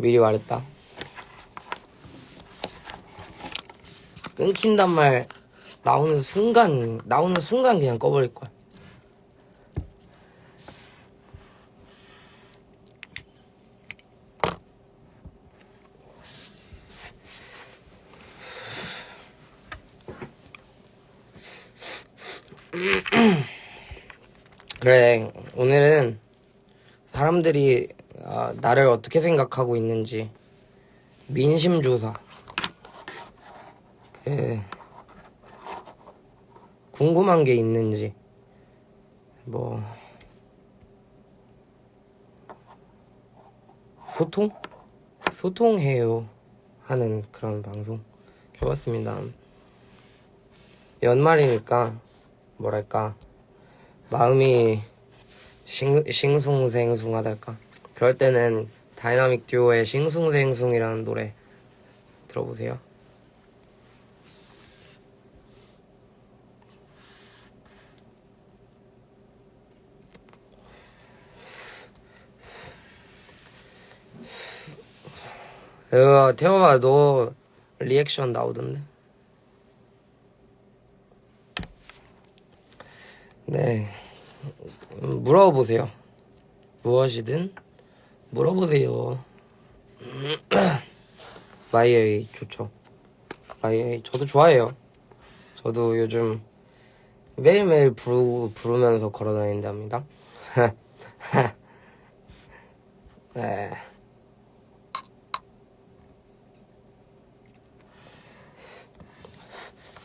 미리 말했다. 끊긴단 말 나오는 순간 나오는 순간 그냥 꺼버릴 거야. 그래 오늘은 사람들이 아, 나를 어떻게 생각하고 있는지. 민심 조사. 그 궁금한 게 있는지. 뭐 소통? 소통해요 하는 그런 방송. 켜봤습니다. 연말이니까 뭐랄까. 마음이 싱, 싱숭생숭하달까 그럴 때는 다이나믹 듀오의 싱숭생숭이라는 노래 들어보세요. 어, 태호아 너 리액션 나오던데? 네. 음, 물어보세요. 무엇이든 물어보세요. 마이에이 좋죠 마이에이 저도 좋아해요. 저도 요즘 매일매일 부르, 부르면서 걸어다닌답니다. 네.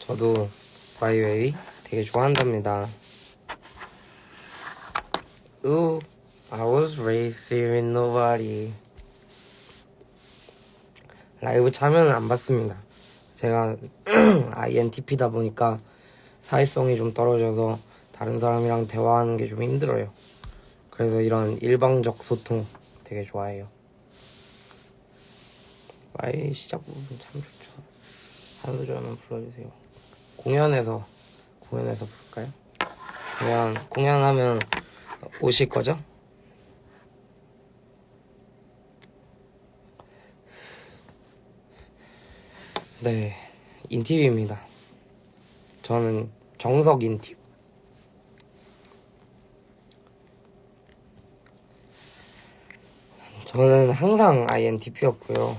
저도 마이웨이 되게 좋아한답니다. Ooh, I was raised fearing nobody. 라이브 참여는 안 받습니다. 제가 INTP다 보니까 사회성이 좀 떨어져서 다른 사람이랑 대화하는 게 좀 힘들어요. 그래서 이런 일방적 소통 되게 좋아해요. 마이 시작 부분 참 좋죠. 한 소절만 불러주세요. 공연에서 공연에서 부를까요? 공연 공연하면 오실 거죠? 네, 인팁입니다. 저는 정석 인팁. 저는 항상 INTP였고요.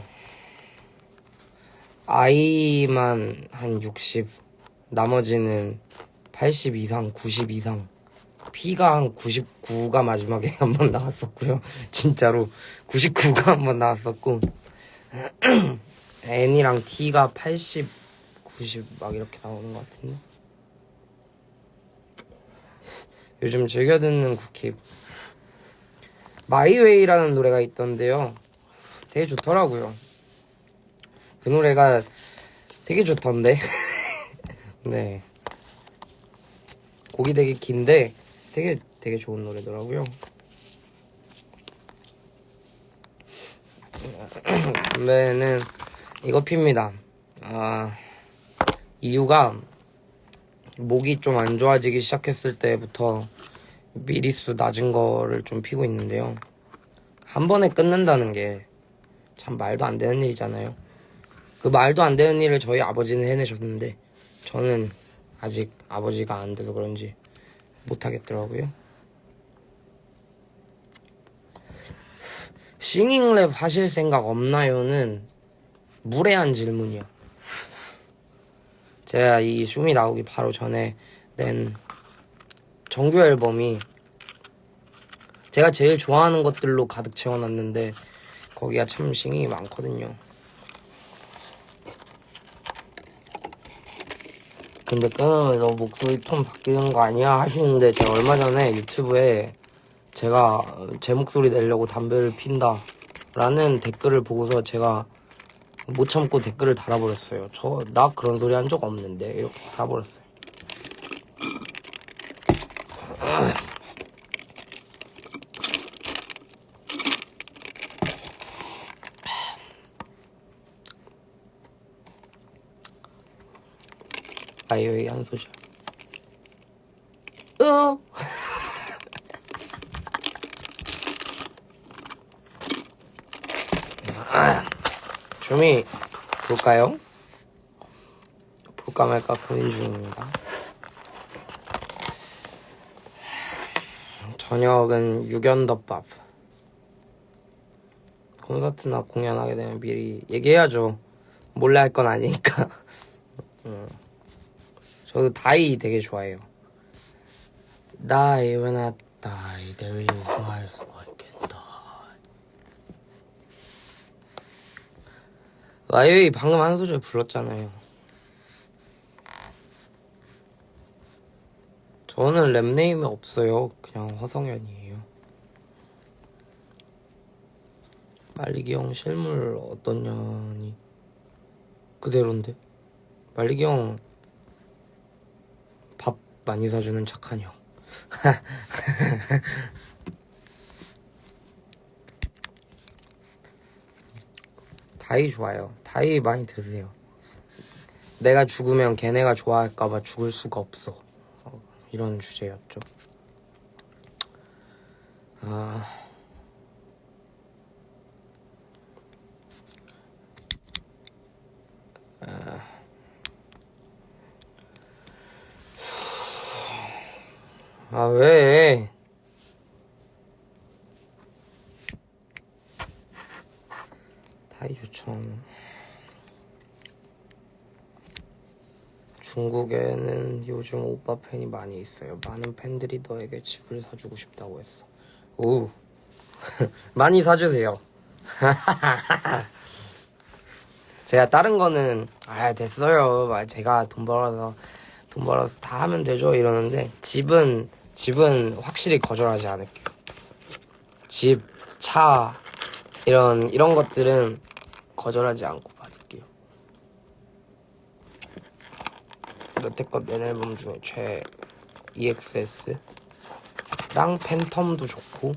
I만 한 60, 나머지는 80 이상, 90 이상. P가 한 99가 마지막에 한 번 나왔었고요. 진짜로 99가 한 번 나왔었고 N이랑 T가 80, 90 막 이렇게 나오는 것 같은데. 요즘 즐겨 듣는 국힙 마이웨이라는 노래가 있던데요. 되게 좋더라고요. 그 노래가 되게 좋던데. 네. 곡이 되게 긴데 되게 되게 좋은 노래더라고요. 근데는 이거 핍니다. 아 이유가 목이 좀 안 좋아지기 시작했을 때부터 미리수 낮은 거를 좀 피고 있는데요. 한 번에 끊는다는 게 참 말도 안 되는 일이잖아요. 그 말도 안 되는 일을 저희 아버지는 해내셨는데 저는 아직 아버지가 안 돼서 그런지 못하겠더라고요. 싱잉랩 하실 생각 없나요?는 무례한 질문이야. 제가 이 춤이 나오기 바로 전에 낸 정규 앨범이 제가 제일 좋아하는 것들로 가득 채워놨는데 거기가 참 싱잉이 많거든요. 근데 끊으면 너 목소리 톤 바뀌는 거 아니야 하시는데 제가 얼마 전에 유튜브에 제가 제 목소리 내려고 담배를 핀다 라는 댓글을 보고서 제가 못 참고 댓글을 달아버렸어요. 저 나 그런 소리 한 적 없는데 이렇게 달아버렸어요. 아이오이 한 소절. 으. 아, 좀이 볼까요? 볼까 말까 고민 중입니다. 저녁은 육연덮밥. 콘서트나 공연하게 되면 미리 얘기해야죠. 몰래 할 건 아니니까. 음. 저도 다이 되게 좋아해요. Die when I die, there I can die. 라이웨이 방금 한 소절 불렀잖아요. 저는 랩네임이 없어요. 그냥 허성현이에요. 말리기 형 실물 어떤 년이 그대로인데 말리기 형 밥 많이 사주는 착한 형. 다이 좋아요. 다이 많이 드세요. 내가 죽으면 걔네가 좋아할까봐 죽을 수가 없어. 어, 이런 주제였죠. 아. 아, 왜? 다이 좋죠. 중국에는 요즘 오빠 팬이 많이 있어요. 많은 팬들이 너에게 집을 사주고 싶다고 했어. 오. 많이 사주세요. 제가 다른 거는, 아, 됐어요. 아, 제가 돈 벌어서, 돈 벌어서 다 하면 되죠. 이러는데, 집은, 집은 확실히 거절하지 않을게요. 집, 차, 이런, 이런 것들은 거절하지 않고 받을게요. 여태껏 낸 앨범 중에 최 EXS랑 팬텀도 좋고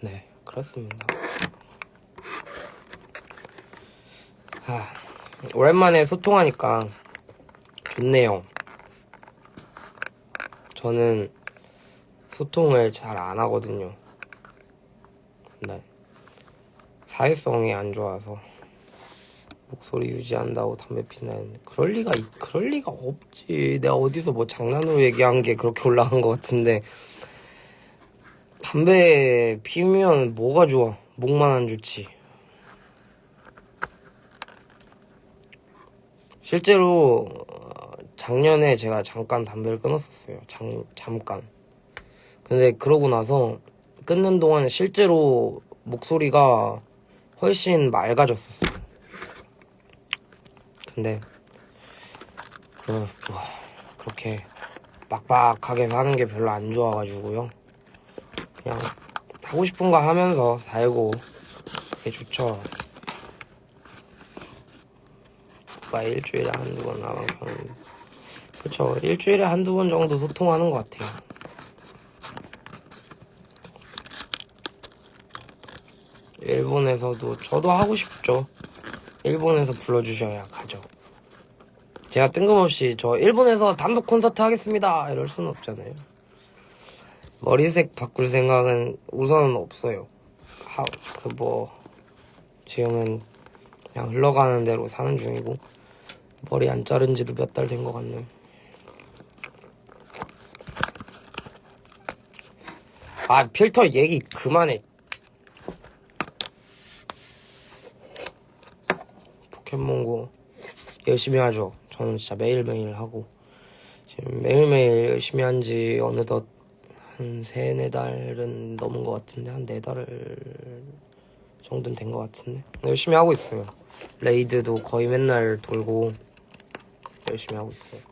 네 그렇습니다. 하, 오랜만에 소통하니까 좋네요. 저는 소통을 잘 안 하거든요. 네. 사회성이 안 좋아서 목소리 유지한다고 담배 피는 그럴 리가 있- 그럴 리가 없지. 내가 어디서 뭐 장난으로 얘기한 게 그렇게 올라간 것 같은데. 담배 피면 뭐가 좋아? 목만 안 좋지. 실제로 어, 작년에 제가 잠깐 담배를 끊었었어요. 잠, 잠깐. 근데 그러고 나서 끊는 동안 실제로 목소리가 훨씬 맑아졌었어요. 근데 그 뭐, 그렇게 빡빡하게 사는 게 별로 안 좋아가지고요. 그냥 하고 싶은 거 하면서 살고 그게 좋죠. 오빠 일주일에 한두 번 그런 그쵸 일주일에 한두 번 정도 소통하는 것 같아요. 일본에서도 저도 하고 싶죠. 일본에서 불러주셔야 가죠. 제가 뜬금없이 저 일본에서 단독 콘서트 하겠습니다 이럴 수는 없잖아요. 머리색 바꿀 생각은 우선은 없어요. 그뭐 지금은 그냥 흘러가는 대로 사는 중이고 머리 안 자른 지도 몇 달 된 것 같네요. 아 필터 얘기 그만해. 포켓몬고 열심히 하죠. 저는 진짜 매일매일 하고 지금 매일매일 열심히 한 지 어느덧 한 세네 달은 넘은 것 같은데 한 네 달 정도는 된 것 같은데 열심히 하고 있어요. 레이드도 거의 맨날 돌고 열심히 하고 있어요.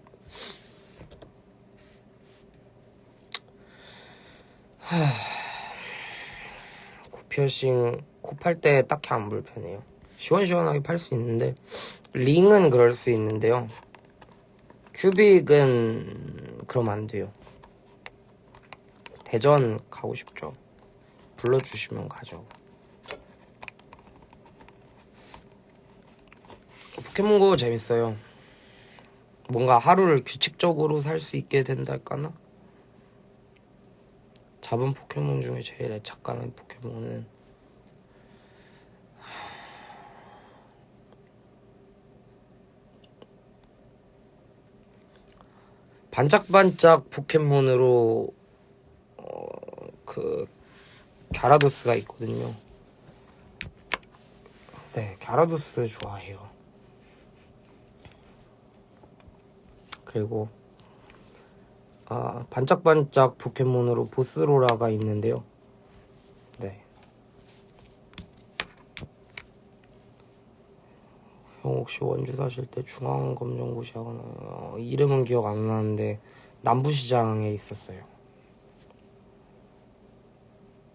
코 피어싱 코 팔 때 딱히 안 불편해요. 시원시원하게 팔 수 있는데 링은 그럴 수 있는데요. 큐빅은 그럼 안 돼요. 대전 가고 싶죠. 불러주시면 가죠. 포켓몬고 재밌어요. 뭔가 하루를 규칙적으로 살 수 있게 된달까나? 잡은 포켓몬 중에 제일 애착가는 포켓몬은 반짝반짝 포켓몬으로 어, 그 갸라도스가 있거든요. 네, 갸라도스 좋아해요. 그리고 아, 반짝반짝 포켓몬으로 보스로라가 있는데요. 네. 형 혹시 원주 사실 때 중앙검정고시 하거나 어, 이름은 기억 안 나는데 남부시장에 있었어요.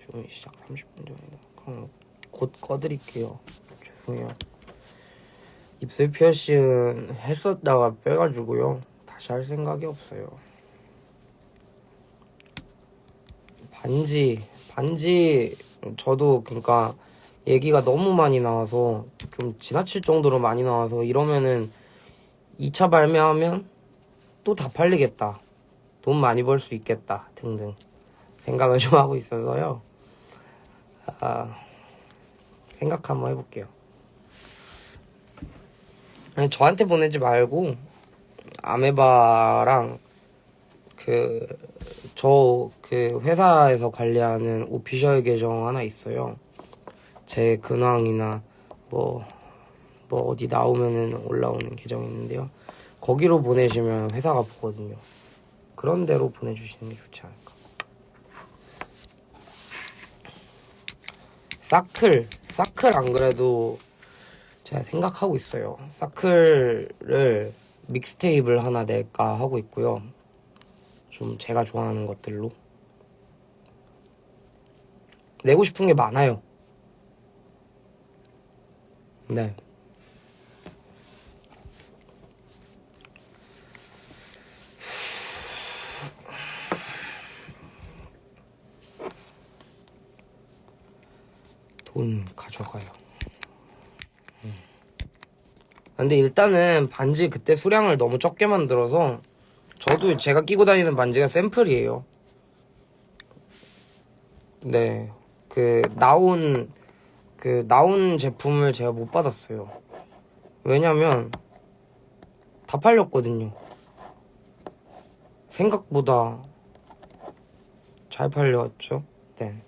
지금 시작 30분 전이다. 그럼 곧 꺼드릴게요. 죄송해요. 입술 피어싱 했었다가 빼가지고요. 다시 할 생각이 없어요. 반지, 반지, 저도 그러니까 얘기가 너무 많이 나와서 좀 지나칠 정도로 많이 나와서 이러면은 2차 발매하면 또 다 팔리겠다. 돈 많이 벌 수 있겠다. 등등 생각을 좀 하고 있어서요. 아, 생각 한번 해볼게요. 아니, 저한테 보내지 말고 아메바랑 그 저 그 회사에서 관리하는 오피셜 계정 하나 있어요. 제 근황이나 뭐, 뭐 어디 나오면은 올라오는 계정이 있는데요. 거기로 보내시면 회사가 보거든요. 그런 데로 보내주시는 게 좋지 않을까. 사클, 사클 안 그래도 제가 생각하고 있어요. 사클을 믹스테이프를 하나 낼까 하고 있고요. 좀 제가 좋아하는 것들로. 내고 싶은 게 많아요. 네. 돈 가져가요. 음. 근데 일단은 반지 그때 수량을 너무 적게 만들어서 저도 제가 끼고 다니는 반지가 샘플이에요. 네. 그 나온 그 나온 제품을 제가 못 받았어요. 왜냐면 다 팔렸거든요. 생각보다 잘 팔렸죠. 네.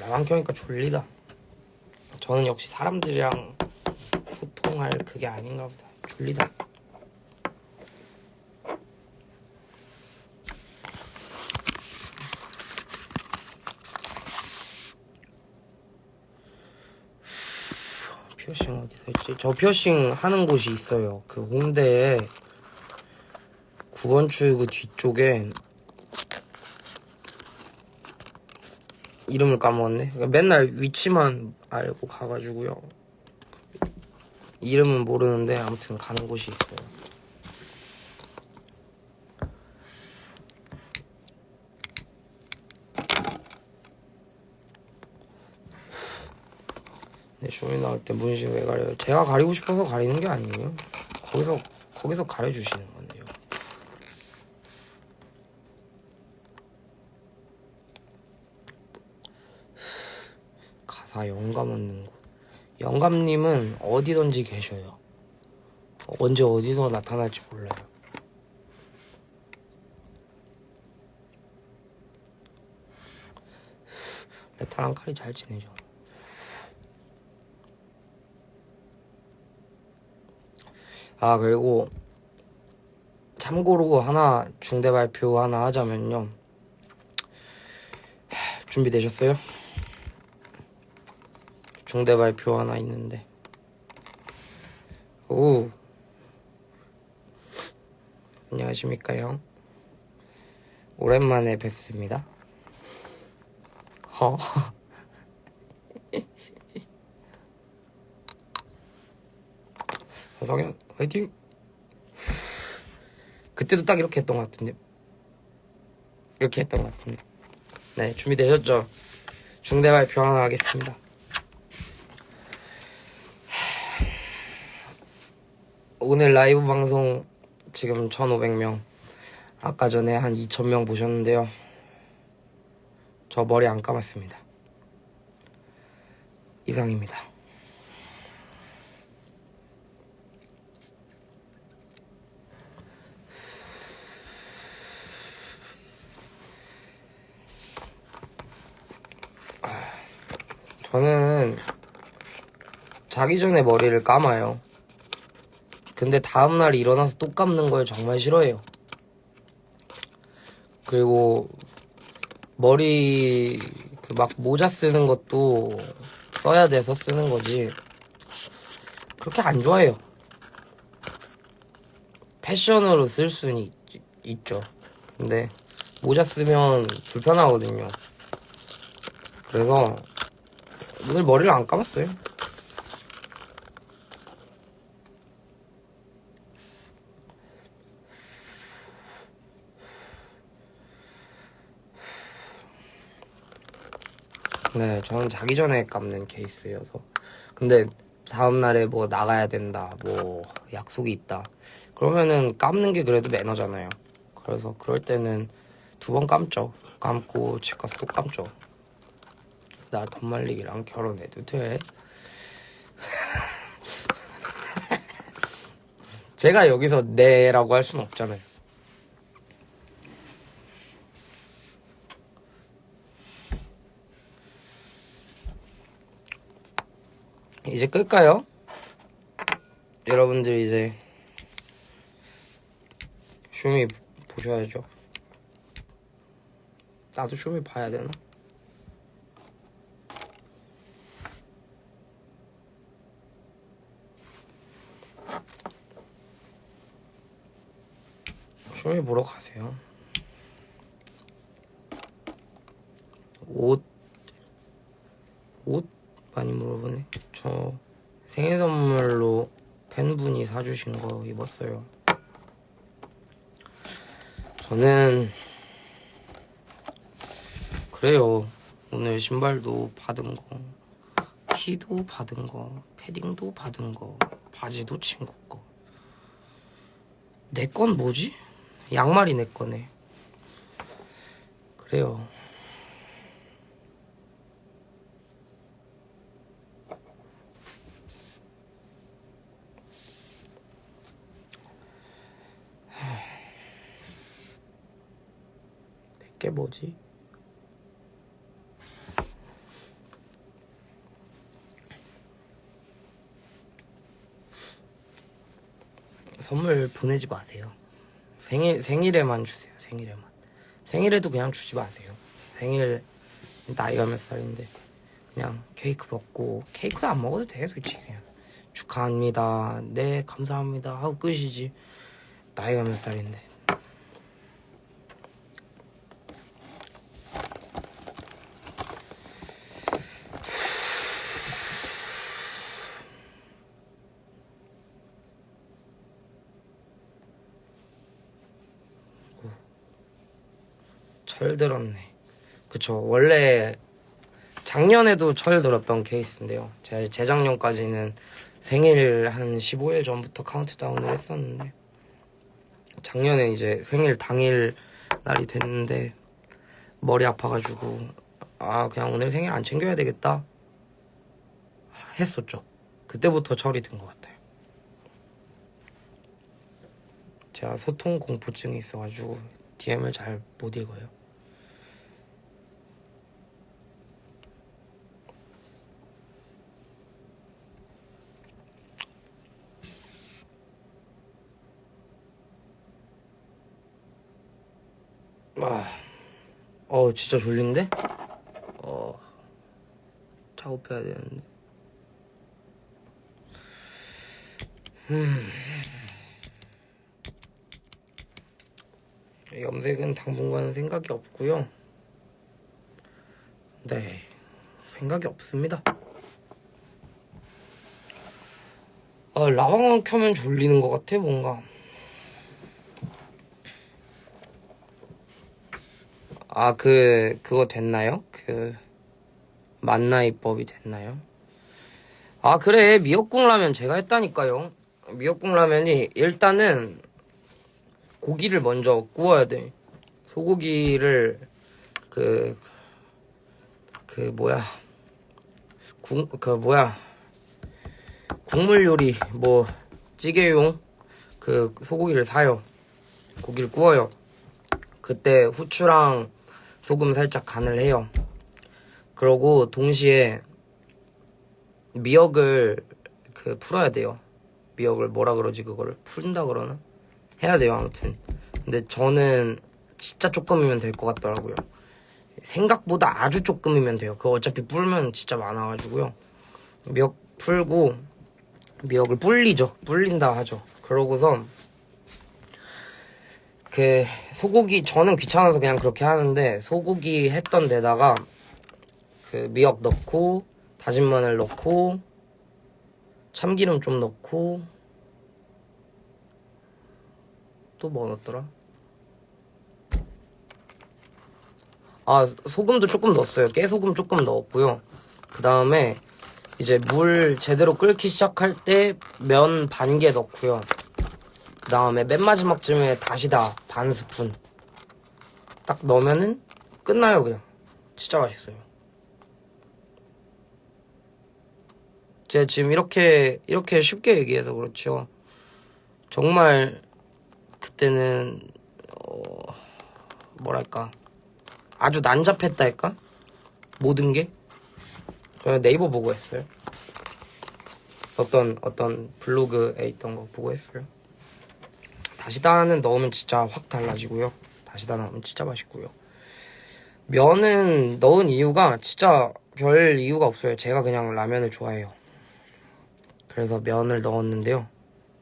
나만 켜니까 졸리다. 저는 역시 사람들이랑 소통할 그게 아닌가 보다. 졸리다. 피어싱 어디서 했지? 저 피어싱 하는 곳이 있어요. 그 홍대에 9번 출구 뒤쪽에 이름을 까먹었네. 그러니까 맨날 위치만 알고 가가지고요. 이름은 모르는데 아무튼 가는 곳이 있어요. 네, 쇼미 나올 때 문신 왜 가려요? 제가 가리고 싶어서 가리는 게 아니에요. 거기서 거기서 가려주시는 건데요. 가사 영감 얻는 곳. 영감님은 어디든지 계셔요. 언제 어디서 나타날지 몰라요. 레타랑 칼이 잘 지내죠. 아 그리고 참고로 하나 중대 발표 하나 하자면요. 하, 준비되셨어요? 중대 발표 하나 있는데. 오. 안녕하십니까 형. 오랜만에 뵙습니다. 허. 성현 화이팅! 그때도 딱 이렇게 했던 것 같은데. 이렇게 했던 것 같은데. 네 준비되셨죠? 중대 발표 하나 하겠습니다. 오늘 라이브 방송 지금 1500명. 아까 전에 한 2000명 보셨는데요. 저 머리 안 감았습니다. 이상입니다 저는 자기 전에 머리를 감아요. 근데 다음날 일어나서 또 감는 걸 정말 싫어해요. 그리고 머리 그 막 모자 쓰는 것도 써야 돼서 쓰는 거지. 그렇게 안 좋아해요. 패션으로 쓸 수는 있, 있죠. 근데 모자 쓰면 불편하거든요. 그래서 오늘 머리를 안 감았어요. 네, 저는 자기 전에 감는 케이스여서. 근데 다음날에 뭐 나가야 된다, 뭐 약속이 있다. 그러면은 감는 게 그래도 매너잖아요. 그래서 그럴 때는 두 번 감죠. 감고 집 가서 또 감죠. 나 덧말리기랑 결혼해도 돼. 제가 여기서 네라고 할 수는 없잖아요. 이제 끌까요? 여러분들 이제 쇼미 보셔야죠. 나도 쇼미 봐야 되나? 쇼미 보러 가세요. 옷, 옷 많이 물어보네. 저 생일 선물로 팬분이 사주신 거 입었어요. 저는 그래요. 오늘 신발도 받은 거, 키도 받은 거, 패딩도 받은 거, 바지도 친구 거. 내 건 뭐지? 양말이 내 거네. 그래요. 게 뭐지? 선물 보내지 마세요. 생일 생일에만 주세요. 생일에만. 생일에도 그냥 주지 마세요. 생일 나이가 몇 살인데 그냥 케이크 먹고 케이크 안 먹어도 돼 솔직히 그냥 축하합니다. 네 감사합니다 하고 끝이지. 나이가 몇 살인데. 철 들었네. 그쵸. 원래 작년에도 철 들었던 케이스인데요. 제가 재작년까지는 생일 한 15일 전부터 카운트다운을 했었는데 작년에 이제 생일 당일 날이 됐는데 머리 아파가지고 아 그냥 오늘 생일 안 챙겨야 되겠다 했었죠. 그때부터 철이 든 것 같아요. 제가 소통 공포증이 있어가지고 DM을 잘 못 읽어요. 아, 어, 진짜 졸린데? 어, 작업해야 되는데. 음. 염색은 당분간은 생각이 없고요. 네, 생각이 없습니다. 아, 라방만 켜면 졸리는 것 같아, 뭔가. 아, 그, 그거 됐나요? 그, 만나이법이 됐나요? 아, 그래. 미역국 라면 제가 했다니까요. 미역국 라면이 일단은 고기를 먼저 구워야 돼. 소고기를 그, 그 뭐야. 국, 그 뭐야. 국물 요리, 뭐, 찌개용 그 소고기를 사요. 고기를 구워요. 그때 후추랑 소금 살짝 간을 해요. 그러고 동시에 미역을 그 풀어야 돼요. 미역을 뭐라 그러지 그거를 푼다 그러나 해야 돼요 아무튼. 근데 저는 진짜 조금이면 될 것 같더라고요. 생각보다 아주 조금이면 돼요. 그거 어차피 불면 진짜 많아가지고요. 미역 풀고 미역을 불리죠. 불린다 하죠. 그러고서 그 소고기 저는 귀찮아서 그냥 그렇게 하는데 소고기 했던 데다가 그 미역 넣고 다진 마늘 넣고 참기름 좀 넣고 또 뭐 넣었더라? 아 소금도 조금 넣었어요. 깨소금 조금 넣었고요. 그 다음에 이제 물 제대로 끓기 시작할 때 면 반 개 넣고요. 그 다음에 맨 마지막쯤에 다시다 반 스푼 딱 넣으면은 끝나요 그냥 진짜 맛있어요. 제가 지금 이렇게 이렇게 쉽게 얘기해서 그렇죠. 정말 그때는 어 뭐랄까 아주 난잡했다 할까 모든 게 저는 네이버 보고 했어요. 어떤 어떤 블로그에 있던 거 보고 했어요. 다시다는 넣으면 진짜 확 달라지고요. 다시다 넣으면 진짜 맛있고요. 면은 넣은 이유가 진짜 별 이유가 없어요. 제가 그냥 라면을 좋아해요. 그래서 면을 넣었는데요.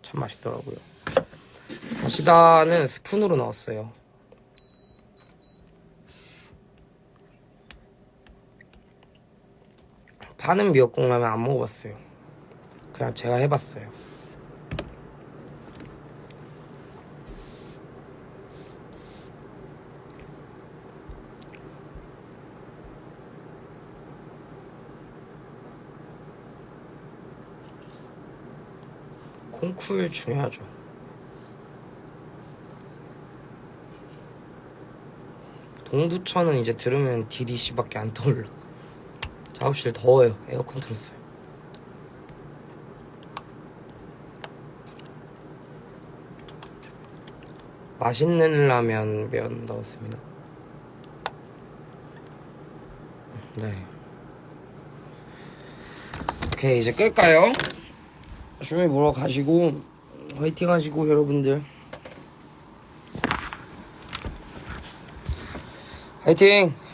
참 맛있더라고요. 다시다는 스푼으로 넣었어요. 파는 미역국 라면 안 먹어봤어요. 그냥 제가 해봤어요. 콩쿨 중요하죠. 동두천은 이제 들으면 DDC밖에 안 떠올라. 작업실 더워요. 에어컨 틀었어요. 맛있는 라면 면 넣었습니다. 네. 오케이 이제 끌까요? 쇼미 보러 가시고 화이팅 하시고 여러분들 화이팅!